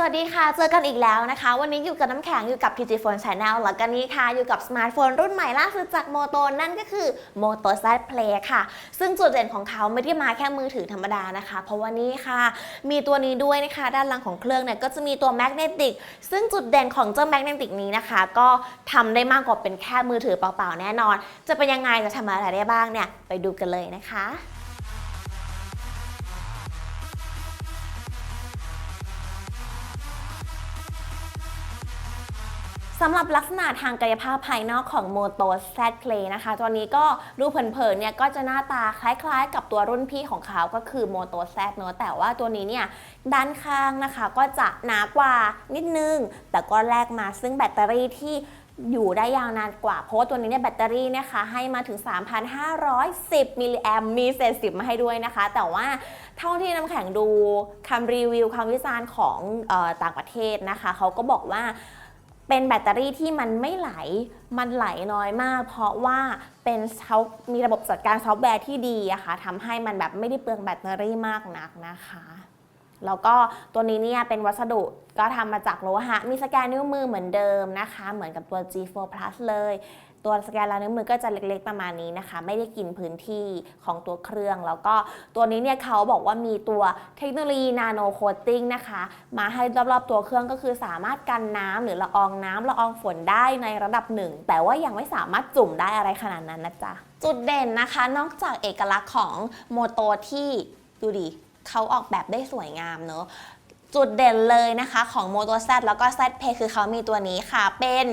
สวัสดีค่ะ เจอกันอีกแล้วนะคะ วันนี้อยู่กับน้ำแข็งอยู่กับ PG Phone Channel แล้วก็นี้ค่ะ อยู่กับสมาร์ทโฟนรุ่นใหม่ล่าสุดจากโมโตนั่นก็คือ Moto Z Play ค่ะ ซึ่งจุดเด่นของเขาไม่ได้มาแค่มือถือธรรมดานะคะ เพราะว่านี่ค่ะ มีตัวนี้ด้วยนะคะ ด้านหลังของเครื่องเนี่ยก็จะมีตัว Magnetic ซึ่งจุดเด่นของเจ้า Magnetic นี้นะคะ ก็ทำได้มากกว่าเป็นแค่มือถือเปล่าๆแน่นอน จะเป็นยังไงจะทำอะไรได้บ้างเนี่ยไปดูกันเลยนะคะ สำหรับลักษณะทางกายภาพภายนอกของ Moto Z Play นะคะตัวนี้ก็ดูเผินๆเนี่ยก็จะหน้าตาคล้ายๆ กับตัวรุ่นพี่ของเขาก็คือ Moto Z เนอะแต่ว่าตัวนี้เนี่ยด้านข้างนะคะก็จะหนากว่านิดนึง แต่ก็แลกมาซึ่งแบตเตอรี่ที่อยู่ได้ยาวนานกว่าเพราะว่าตัวนี้เนี่ยแบตเตอรี่นะคะให้มาถึง 3,510 มิลลิแอมมีเศษสิบมาให้ด้วยนะคะ แต่ว่าเท่าที่น้ำแข็งดูคำรีวิวคำวิจารณ์ของออต่างประเทศนะคะ เขาก็บอกว่า เป็นแบตเตอรี่ที่มันไม่ไหล มันไหลน้อยมาก เพราะว่าเป็นเขามีระบบจัดการซอฟต์แวร์ที่ดีอะค่ะทำให้มันแบบไม่ได้เปลืองแบตเตอรี่มากนักนะคะ แล้วก็ตัวนี้เนี่ยเป็นวัสดุก็ทำมาจากโลหะ มีสแกนนิ้วมือเหมือนเดิมนะคะ เหมือนกับตัว G4 Plus เลย ตัวสแกนลายนิ้วมือก็จะเล็กๆประมาณนี้นะคะ ไม่ได้กินพื้นที่ของตัวเครื่อง แล้วก็ตัวนี้เนี่ยเขาบอกว่ามีตัวเทคโนโลยีนาโนโคตติ้งนะคะ มาให้รอบๆตัวเครื่องก็คือสามารถกันน้ำหรือละอองน้ำละอองฝนได้ในระดับหนึ่งแต่ว่ายังไม่สามารถจุ่มได้อะไรขนาดนั้นนะจ๊ะจุดเด่นนะคะ นอกจากเอกลักษณ์ของโมโตที่ดูดิเขาออกแบบได้สวยงามเนอะ จุดเด่นเลยนะคะของ Moto Z แล้วก็ Z Play คือเขามีตัวนี้ค่ะ เป็น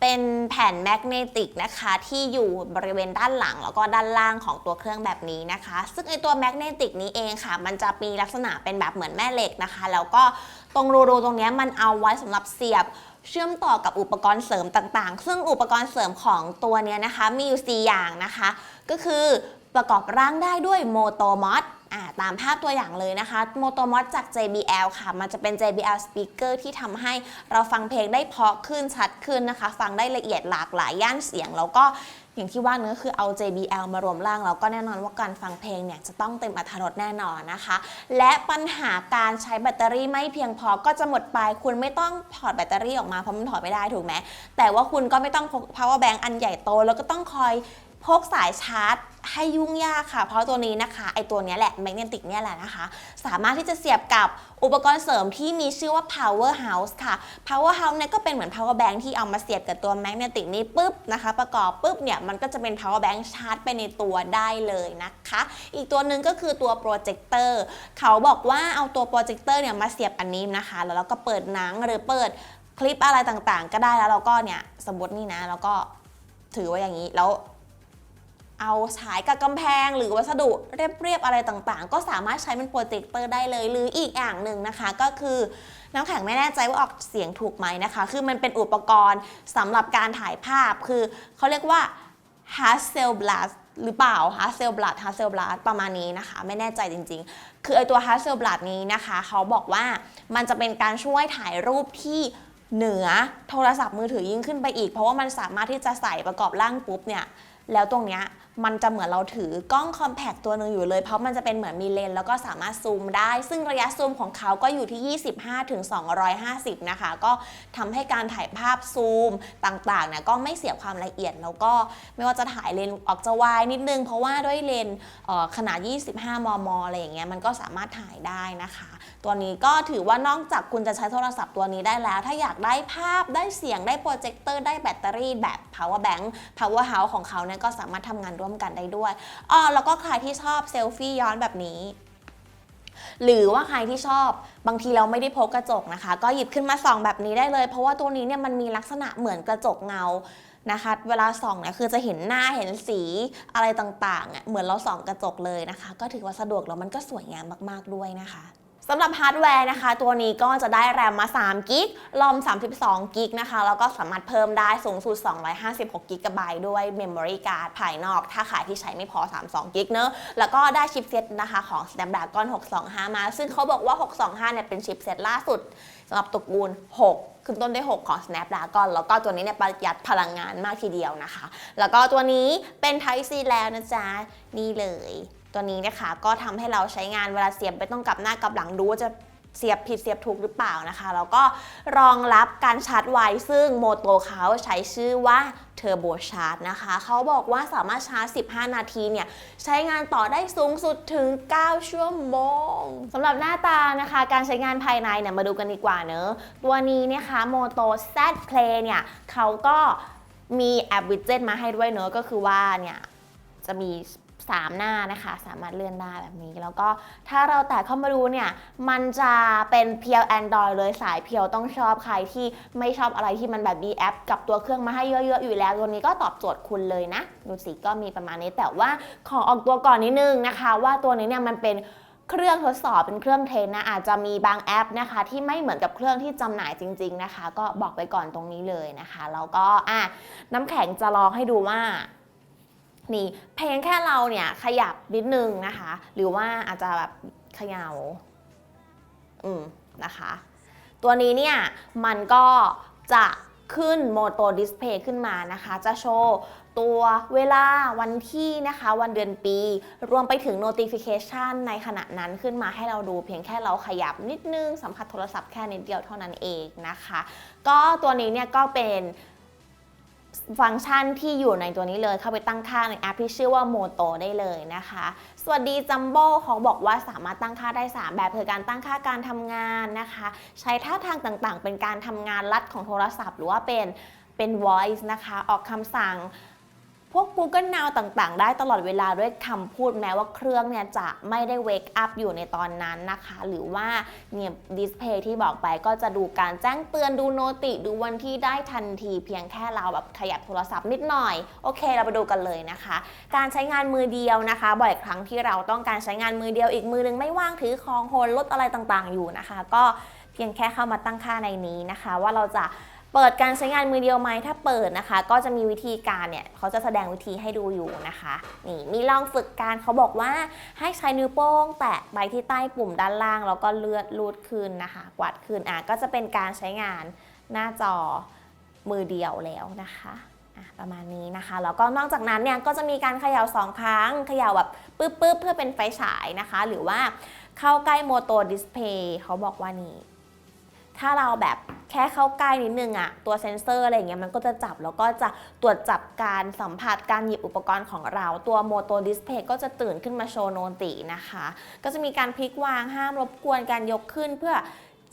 เป็นแผ่นแมกเนติกนะคะที่อยู่บริเวณด้านหลัง แล้วก็ด้านล่างของตัวเครื่องแบบนี้นะคะ ซึ่งไอตัวแมกเนติกนี้เองค่ะ มันจะมีลักษณะเป็นแบบเหมือนแม่เหล็กนะคะ แล้วก็ตรงรูๆตรงเนี้ยมันเอาไว้สำหรับเสียบเชื่อมต่อกับอุปกรณ์เสริมต่างๆ ซึ่งอุปกรณ์เสริมของตัวเนี้ยนะคะ มีอยู่ 4 อย่างนะคะ ก็คือประกอบร่างได้ด้วยโมโตมอส ตามภาพตัวอย่างเลยนะคะโมโตมอสจาก JBL ค่ะ มันจะเป็น JBL speaker ที่ทำให้เราฟังเพลงได้เพราะขึ้นชัดขึ้นนะคะ ฟังได้ละเอียดหลากหลายย่านเสียง แล้วก็อย่างที่ว่าเนื้อคือเอา JBL มารวมร่าง แล้วก็แน่นอนว่าการฟังเพลงเนี่ยจะต้องเต็มอรรถรสแน่นอนนะคะ และปัญหาการใช้แบตเตอรี่ไม่เพียงพอก็จะหมดไป คุณไม่ต้องถอดแบตเตอรี่ออกมาเพราะมันถอดไม่ได้ถูกไหมแต่ว่าคุณก็ไม่ต้องพก power bank อันใหญ่โต แล้วก็ต้องคอย พกสายชาร์จให้ยุ่งยากค่ะ เพราะตัวนี้นะคะไอตัวนี้แหละแมกเนติกเนี่ยแหละนะคะ สามารถที่จะเสียบกับอุปกรณ์เสริมที่มีชื่อว่า power house ค่ะ power house เนี่ยก็เป็นเหมือน power bank ที่เอามาเสียบกับตัวแมกเนติกนี้ปุ๊บนะคะ ประกอบปุ๊บเนี่ยมันก็จะเป็น power bank ชาร์จไปในตัวได้เลยนะคะ อีกตัวหนึ่งก็คือตัวโปรเจคเตอร์เขาบอกว่าเอาตัวโปรเจคเตอร์เนี่ยมาเสียบอันนี้นะคะ แล้วเราก็เปิดหนังหรือเปิดคลิปอะไรต่างๆ ก็ได้แล้วเราก็เนี่ยสมมตินี่นะแล้วก็ถือไว้อย่างนี้แล้ว เอาฉายกับกำแพงหรือวัสดุเรียบๆอะไรต่างๆ ก็สามารถใช้เป็นโปรเจคเตอร์ได้เลย หรืออีกอย่างหนึ่งนะคะก็คือน้ำแข็งไม่แน่ใจว่าออกเสียงถูกไหมนะคะ คือมันเป็นอุปกรณ์สำหรับการถ่ายภาพ คือเขาเรียกว่า Hasselblad หรือเปล่า Hasselblad Hasselblad ประมาณนี้นะคะ ไม่แน่ใจจริงๆ คือไอตัว Hasselblad นี้นะคะ เขาบอกว่ามันจะเป็นการช่วยถ่ายรูปที่เหนือโทรศัพท์มือถือยิ่งขึ้นไปอีก เพราะว่ามันสามารถที่จะใส่ประกอบร่างปุ๊บเนี่ย แล้วตรงเนี้ย มันจะเหมือนเราถือกล้องคอมแพคตัวหนึ่งอยู่เลย เพราะมันจะเป็นเหมือนมีเลน แล้วก็สามารถซูมได้ ซึ่งระยะซูมของเขาก็อยู่ที่ 25ถึง250 นะคะ ก็ทำให้การถ่ายภาพซูมต่างๆเนี่ยก็ไม่เสียความละเอียด แล้วก็ไม่ว่าจะถ่ายเลนออกจะวายนิดนึง เพราะว่าด้วยเลนเขนาด 25 มม อะไรอย่างเงี้ยมันก็สามารถถ่ายได้นะคะ ตัวนี้ก็ถือว่านอกจากคุณจะใช้โทรศัพท์ตัวนี้ได้แล้ว ถ้าอยากได้ภาพได้เสียงได้โปรเจคเตอร์ได้แบตเตอรี่แบบ power bank power house ของเขาเนี่ยก็สามารถทำงานร่วมกันได้ด้วยอ๋อแล้วก็ใครที่ชอบเซลฟี่ย้อนแบบนี้หรือว่าใครที่ชอบบางทีเราไม่ได้พกกระจกนะคะ ก็หยิบขึ้นมาส่องแบบนี้ได้เลย เพราะว่าตัวนี้เนี่ยมันมีลักษณะเหมือนกระจกเงานะคะ เวลาส่องเนี่ยคือจะเห็นหน้าเห็นสีอะไรต่างๆ เหมือนเราส่องกระจกเลยนะคะ ก็ถือว่าสะดวกแล้วมันก็สวยงามมากๆด้วยนะคะ สำหรับฮาร์ดแวร์นะคะ ตัวนี้ก็จะได้แรมมา3กิกลอม 32กิกนะคะ แล้วก็สามารถเพิ่มได้สูงสุด 256กิกะไบต์ด้วยเมมโมรี่การ์ดภายนอก ถ้าขายที่ใช้ไม่พอ 32กิกเนอะแล้วก็ได้ชิปเซ็ตนะคะของ Snapdragon 625 มา ซึ่งเขาบอกว่า 625 เนี่ยเป็นชิปเซ็ตล่าสุดสำหรับตระกูล 6ขึ้นต้นด้วย 6 ของ Snapdragon แล้วก็ตัวนี้เนี่ยประหยัดพลังงานมากทีเดียวนะคะ แล้วก็ตัวนี้เป็น Type C แล้วนะจ๊ะ นี่เลย ตัวนี้นะคะก็ทำให้เราใช้งานเวลาเสียบไปต้องกลับหน้ากลับหลังดูว่าจะเสียบผิดเสียบถูกหรือเปล่านะคะ แล้วก็รองรับการชาร์จไวซึ่งโมโตเขาใช้ชื่อว่า Turbo Charge นะคะ เขาบอกว่าสามารถชาร์จ 15 นาทีเนี่ย ใช้งานต่อได้สูงสุดถึง 9 ชั่วโมงสำหรับหน้าตานะคะ การใช้งานภายในเนี่ย มาดูกันดีกว่าเนอะตัวนี้นะคะ Moto Z Play เนี่ยเขาก็มีแอปวิดเจ็ตมาให้ด้วยเนอะก็คือว่าเนี่ยจะมี 3 หน้านะคะ สามารถเลื่อนได้แบบนี้ แล้วก็ถ้าเราแตะเข้ามาดูเนี่ย มันจะเป็นเพียว Android เลยสายเพียวต้องชอบใครที่ไม่ชอบอะไรที่มันแบบมีแอป กับตัวเครื่องมาให้เยอะ ๆ อยู่แล้วตัวนี้ก็ตอบโจทย์คุณเลยนะ ดูสิก็มีประมาณนี้แต่ว่าขอออกตัวก่อนนิดนึงนะคะ ว่าตัวนี้เนี่ยมันเป็นเครื่องทดสอบเป็นเครื่องเทรนนะอาจจะมีบางแอปนะคะ ที่ไม่เหมือนกับเครื่องที่จำหน่ายจริง ๆนะคะ ก็บอกไปก่อนตรงนี้เลยนะคะแล้วก็อะน้ำแข็งจะลองให้ดูว่า นี่เพียงแค่เราเนี่ยขยับนิดนึงนะคะ หรือว่าอาจจะแบบเขยา่าอืมนะคะ ตัวนี้เนี่ยมันก็จะขึ้นโมโตดิสเพย์ขึ้นมานะคะ จะโชว์ตัวเวลาวันที่นะคะ วันเดือนปี รวมไปถึง notification ในขณะนั้นขึ้นมาให้เราดูเพียงแค่เราขยับนิดนึง สัมผัสโทรศัพท์แค่นิดเดียวเท่านั้นเองนะคะ ก็ตัวนี้เนี่ยก็เป็น ฟังก์ชันที่อยู่ในตัวนี้เลย เข้าไปตั้งค่าในแอปที่ชื่อว่า Moto ได้เลยนะคะ สวัสดีจัมโบ้เขาบอกว่าสามารถตั้งค่าได้ 3 แบบคือการตั้งค่าการทำงานนะคะ ใช้ท่าทางต่างๆ เป็นการทำงานลัดของโทรศัพท์ หรือว่าเป็นเป็น voice นะคะ ออกคำสั่ง พวก Google Now ต่างๆ ได้ตลอดเวลาด้วยคำพูดแม้ว่าเครื่องเนี่ยจะไม่ได้ wake up อยู่ในตอนนั้นนะคะ หรือว่าเนี่ยดิสเพย์ที่บอกไปก็จะดูการแจ้งเตือนดูโนติ ดูวันที่ได้ทันทีเพียงแค่เราแบบขยับโทรศัพท์นิดหน่อย โอเคเราไปดูกันเลยนะคะ การใช้งานมือเดียวนะคะ บ่อยครั้งที่เราต้องการใช้งานมือเดียวอีกมือนึงไม่ว่างถือของโหนรถอะไรต่างๆ อยู่นะคะ ก็เพียงแค่เข้ามาตั้งค่าในนี้นะคะ ว่าเราจะ เปิดการใช้งานมือเดียวไหมถ้าเปิดนะคะ ก็จะมีวิธีการเนี่ยเขาจะแสดงวิธีให้ดูอยู่นะคะนี่มีลองฝึกการเขาบอกว่าให้ใช้นิ้วโป้ง แตะไปที่ใต้ปุ่มด้านล่าง แล้วก็เลือนลูดขึ้นนะคะ กวาดขึ้นอะก็จะเป็นการใช้งานหน้าจอมือเดียวแล้วนะคะอะประมาณนี้นะคะ แล้วก็นอกจากนั้นเนี่ยก็จะมีการเขย่าสองครั้งเขย่าแบบปึ๊บปึ๊บเพื่อเป็นไฟฉายนะคะ หรือว่าเข้าใกล้โมโตดิสเพย์เขาบอกว่านี่ ถ้าเราแบบแค่เข้าใกล้นิดนึงอะตัวเซนเซอร์อะไรเงี้ยมันก็จะจับแล้วก็จะตรวจจับการสัมผัสการหยิบอุปกรณ์ของเรา ตัวโมโตดิสเพย์ก็จะตื่นขึ้นมาโชว์โนตินะคะ ก็จะมีการพลิกวางห้ามรบกวนการยกขึ้นเพื่อ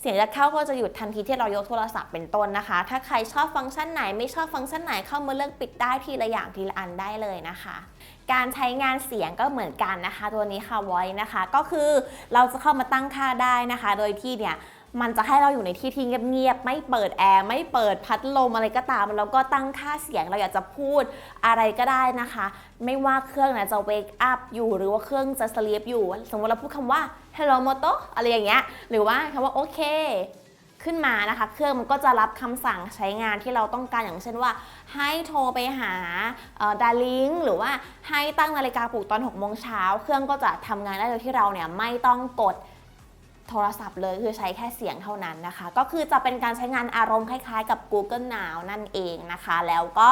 เสียงจะเข้าก็จะหยุดทันทีที่เรายกโทรศัพท์เป็นต้นนะคะ ถ้าใครชอบฟังก์ชันไหนไม่ชอบฟังก์ชันไหนเข้ามาเลือกปิดได้ทีละอย่างทีละอันได้เลยนะคะ การใช้งานเสียงก็เหมือนกันนะคะ ตัวนี้ค่ะ voice นะคะ ก็คือเราจะเข้ามาตั้งค่าได้นะคะ โดยที่เนี่ย มันจะให้เราอยู่ในที่ที่เงียบๆ ไม่เปิดแอร์ ไม่เปิดพัดลมอะไรก็ตาม แล้วก็ตั้งค่าเสียงเราอยากจะพูดอะไรก็ได้นะคะ ไม่ว่าเครื่องนะจะ wake up อยู่หรือว่าเครื่องจะ sleep อยู่ สมมติเราพูดคำว่า hello moto อะไรอย่างเงี้ย หรือว่าคำว่าโอเคขึ้นมานะคะ เครื่องมันก็จะรับคำสั่งใช้งานที่เราต้องการอย่างเช่นว่า ให้โทรไปหาดาริงหรือว่าให้ตั้งนาฬิกาปลุกตอน6โมงเช้า เครื่องก็จะทำงานได้โดยที่เราเนี่ยไม่ต้องกด โทรศัพท์เลยคือใช้แค่เสียงเท่านั้นนะคะ ก็คือจะเป็นการใช้งานอารมณ์คล้ายๆกับ Google Now นั่นเองนะคะ แล้วก็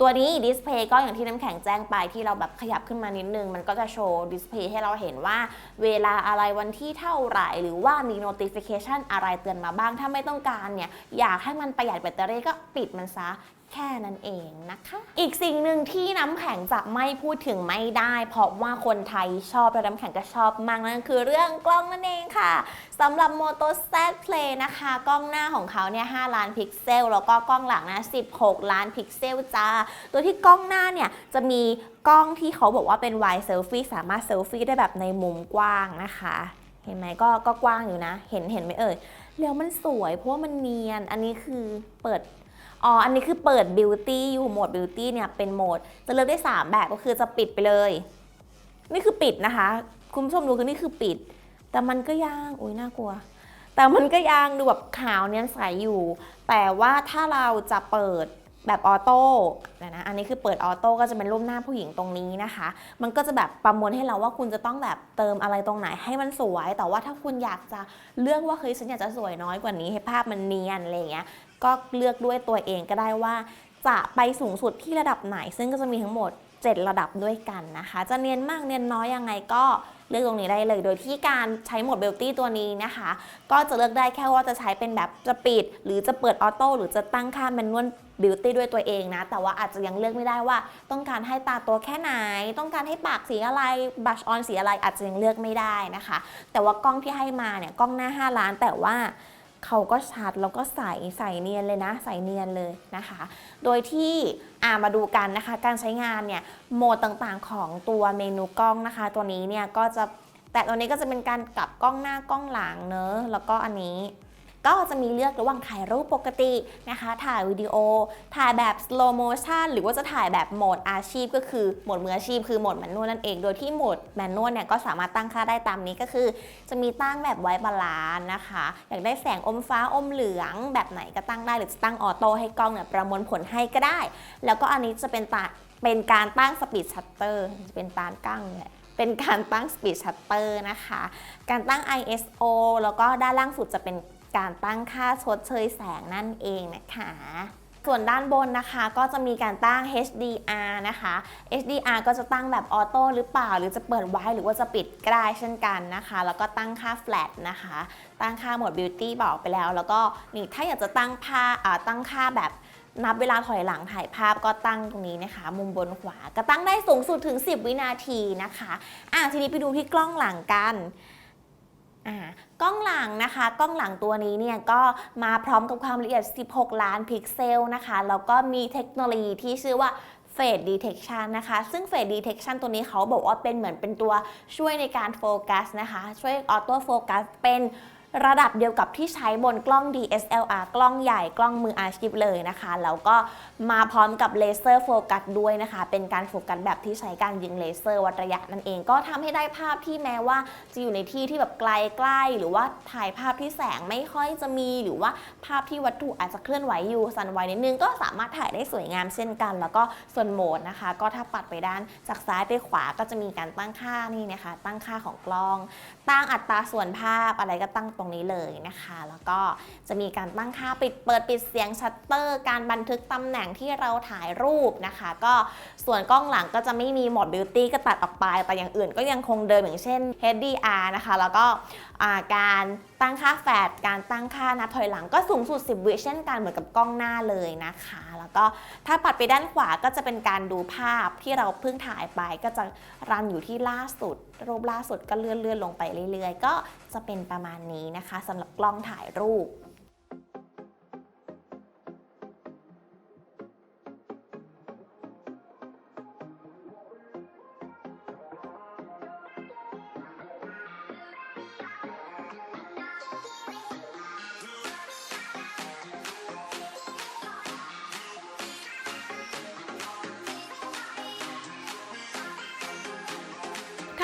ตัวนี้ดิสเพย์ก็อย่างที่น้ำแข็งแจ้งไปที่เราแบบขยับขึ้นมานิดนึง มันก็จะโชว์ดิสเพย์ให้เราเห็นว่า เวลาอะไรวันที่เท่าไหร่ หรือว่ามี notification อะไรเตือนมาบ้าง ถ้าไม่ต้องการเนี่ยอยากให้มันประหยัดแบตเตอรี่ก็ปิดมันซะ แค่นั้นเองนะคะ อีกสิ่งหนึ่งที่น้ำแข็งจะไม่พูดถึงไม่ได้ เพราะว่าคนไทยชอบและน้ำแข็งก็ชอบมากนั่นคือเรื่องกล้องนั่นเองค่ะสำหรับ Moto Z Play นะคะ กล้องหน้าของเขาเนี่ย5ล้านพิกเซล แล้วก็กล้องหลังนะ 16 ล้านพิกเซลจ้าตัวที่กล้องหน้าเนี่ยจะมีกล้องที่เขาบอกว่าเป็น wide selfie สามารถเซลฟี่ได้แบบในมุมกว้างนะคะเห็นไหมก็ก็กว้างอยู่นะ เห็นเห็นไหมเอ่ยแล้วมันสวยเพราะว่ามันเนียน อันนี้คือเปิด อ๋อ อันนี้คือเปิด Beauty อยู่โหมด Beauty เนี่ยเป็นโหมด จะเลือกได้ 3 แบบก็คือจะปิดไปเลย นี่คือปิดนะคะ คุณผู้ชมดูคือนี่คือปิด แต่มันก็ยังอุ้ยน่ากลัว แต่มันก็ยังดูแบบขาวเนียนใสอยู่ แต่ว่าถ้าเราจะเปิดแบบออโต้นะอันนี้คือเปิดออโต้ก็จะเป็นรูปหน้าผู้หญิงตรงนี้นะคะ มันก็จะแบบประมวลให้เราว่าคุณจะต้องแบบเติมอะไรตรงไหนให้มันสวย แต่ว่าถ้าคุณอยากจะเลือกว่าเฮ้ยฉันอยากจะสวยน้อยกว่านี้ให้ภาพมันเนียนอะไรอย่างเงี้ย ก็เลือกด้วยตัวเองก็ได้ว่า จะไปสูงสุดที่ระดับไหน ซึ่งก็จะมีทั้งหมด 7 ระดับด้วยกันนะคะ จะเนียนมากเนียนน้อยยังไงก็เลือกตรงนี้ได้เลย โดยที่การใช้โหมดเบลตี้ตัวนี้นะคะ ก็จะเลือกได้แค่ว่าจะใช้เป็นแบบจะปิด หรือจะเปิดออโต้หรือจะตั้งค่าแมนนวลบิวตี้ด้วยตัวเองนะ แต่ว่าอาจจะยังเลือกไม่ได้ว่า ต้องการให้ตาตัวแค่ไหน ต้องการให้ปากสีอะไรบัชออนสีอะไรอาจจะยังเลือกไม่ได้นะคะ แต่ว่ากล้องที่ให้มาเนี่ยกล้องหน้า 5 ล้านแต่ว่า เขาก็ชัดแล้วก็ใสใสเนียนเลยนะ ใสเนียนเลยนะคะ โดยที่อ่ามาดูกันนะคะ การใช้งานเนี่ยโหมดต่างๆของตัวเมนูกล้องนะคะ ตัวนี้เนี่ยก็จะแต่ตัวนี้ก็จะเป็นการกลับกล้องหน้ากล้องหลังเนอะแล้วก็อันนี้ ก็จะมีเลือกระหว่างถ่ายรูปปกตินะคะ ถ่ายวิดีโอ ถ่ายแบบ slow motion หรือว่าจะถ่ายแบบโหมดอาชีพ ก็คือโหมดมืออาชีพ คือโหมดแมนนวลนั่นเอง โดยที่โหมดแมนนวลเนี่ยก็สามารถตั้งค่าได้ตามนี้ก็คือ จะมีตั้งแบบไว้บาลานนะคะ อยากได้แสงอมฟ้าอมเหลือง แบบไหนก็ตั้งได้หรือจะตั้งออโต้ให้กล้องเนี่ยประมวลผลให้ก็ได้ แล้วก็อันนี้จะเป็นตาเป็นการตั้งสปีดชัตเตอร์จะเป็นตากั้งเนี่ยเป็นการตั้งสปีดชัตเตอร์นะคะ การตั้ง ISO แล้วก็ด้านล่างสุดจะเป็น การตั้งค่าชดเชยแสงนั่นเองนะคะ ส่วนด้านบนนะคะก็จะมีการตั้ง HDR นะคะ HDR ก็จะตั้งแบบออโต้หรือเปล่า หรือจะเปิดไว้หรือว่าจะปิดก็ได้เช่นกันนะคะ แล้วก็ตั้งค่า flat นะคะ ตั้งค่าโหมด beauty บอกไปแล้ว แล้วก็นี่ถ้าอยากจะตั้งค่าตั้งค่าแบบนับเวลาถอยหลังถ่ายภาพก็ตั้งตรงนี้นะคะ มุมบนขวาก็ตั้งได้สูงสุดถึง 10 วินาทีนะคะ อะทีนี้ไปดูที่กล้องหลังกัน กล้องหลังนะคะ กล้องหลังตัวนี้เนี่ยก็มาพร้อมกับความละเอียด 16 ล้านพิกเซลนะคะ แล้วก็มีเทคโนโลยีที่ชื่อว่า f a ดดีเทคชันนะคะ ซึ่ง f a ดดีเทคชันตัวนี้เขาบอกว่าเป็นเหมือนเป็นตัวช่วยในการโฟกัสนะคะ ช่วยออโต้โฟกัสเป็น ระดับเดียวกับที่ใช้บนกล้อง DSLR กล้องใหญ่กล้องมืออาชีพเลยนะคะ แล้วก็มาพร้อมกับเลเซอร์โฟกัสด้วยนะคะ เป็นการโฟกัสแบบที่ใช้การยิงเลเซอร์วัดระยะนั่นเอง ก็ทำให้ได้ภาพที่แม้ว่าจะอยู่ในที่ที่แบบไกลใกล้หรือว่าถ่ายภาพที่แสงไม่ค่อยจะมี หรือว่าภาพที่วัตถุอาจจะเคลื่อนไหวอยู่สั่นไหวนิดนึงก็สามารถถ่ายได้สวยงามเช่นกัน แล้วก็ส่วนโหมดนะคะ ก็ถ้าปัดไปด้านจากซ้ายไปขวาก็จะมีการตั้งค่านี่นะคะ ตั้งค่าของกล้อง ตั้งอัตราส่วนภาพอะไรก็ตั้งตรงนี้เลยนะคะ แล้วก็จะมีการตั้งค่าปิดเปิดปิดเสียงชัตเตอร์ การบันทึกตำแหน่งที่เราถ่ายรูปนะคะ ก็ส่วนกล้องหลังก็จะไม่มีโหมดบิวตี้ก็ตัดออกไป แต่อย่างอื่นก็ยังคงเดิมอย่างเช่น HDR นะคะ แล้วก็การตั้งค่าแฟลชการตั้งค่านับถอยหลังก็สูงสุด 10 วิเช่นกันเหมือนกับกล้องหน้าเลยนะคะ แล้วก็ถ้าปัดไปด้านขวาก็จะเป็นการดูภาพที่เราเพิ่งถ่ายไปก็จะรันอยู่ที่ล่าสุด รูปล่าสุดก็เลื่อนเลื่อนๆลงไปเรื่อยๆ ก็จะเป็นประมาณนี้นะคะสำหรับกล้องถ่ายรูป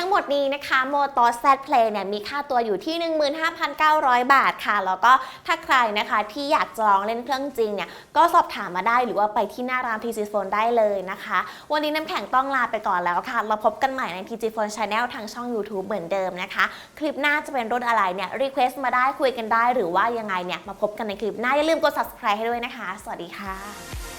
งหมดนี้นะคะ Moto Z Play เนี่ยมีค่าตัวอยู่ที่ 15,900 บาทค่ะ แล้วก็ถ้าใครนะคะที่อยากจะลองเล่นเครื่องจริงเนี่ยก็สอบถามมาได้หรือว่าไปที่หน้าร้าน TG Phone ได้เลยนะคะ วันนี้น้ำแข็งต้องลาไปก่อนแล้วค่ะ เราพบกันใหม่ใน TG Phone Channel ทางช่อง YouTube เหมือนเดิมนะคะ คลิปหน้าจะเป็นรุ่นอะไรเนี่ยรีเควสต์มาได้คุยกันได้หรือว่ายังไงเนี่ยมาพบกันในคลิปหน้าอย่าลืมกด subscribe ให้ด้วยนะคะ สวัสดีค่ะ